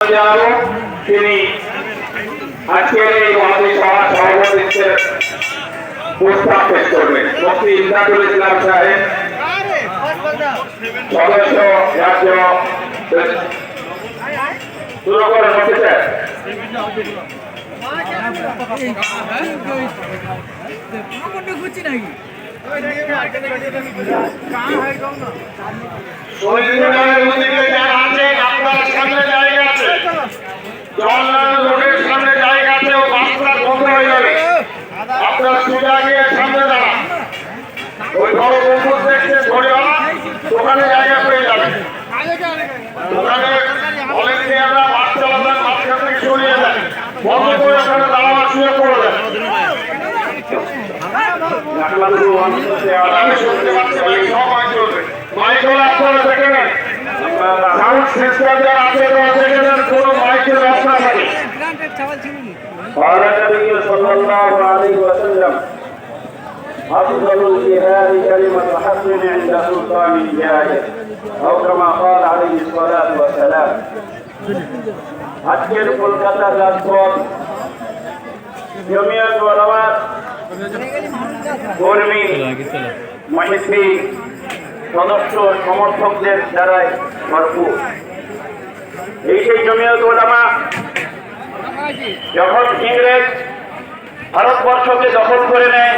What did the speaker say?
জানাব তিনি আজকের এই আমাদের প্রস্তাব পেশ করবেন মুফতি ইমদাদুল ইসলাম সাহেব সদস্য রাজ্য শুরু করেন ওই বড় গম্বুজ দেখছে ধরে ওখানে জায়গা পেয়ে যাবে ওখানে ভলেন্টিয়াররা মাঠ চালাবেন মাঝখান থেকে সরিয়ে যান বন্ধ করে ওখানে দাঁড়াবার সুযোগ করে দেন। আমি শুনতে পাচ্ছি সব মাইক চলবে। আপনারা দেখে নেন। সাউন্ড সিস্টেম যারা আছে তারা দেখে নেন কোনো মাইকের না থাকে أفضل الجهاد كلمة حق عند سلطان جاهل أو كما قال عليه الصلاة والسلام আজকের কলকাতার রাজপথ জমিয়ত ওলামার কর্মী মহিদ্দি সদস্য সমর্থকদের দ্বারাই ভরপুর এই সেই জমিয়ত ওলামা যখন ইংরেজ ভারতবর্ষকে দখল করে নেয়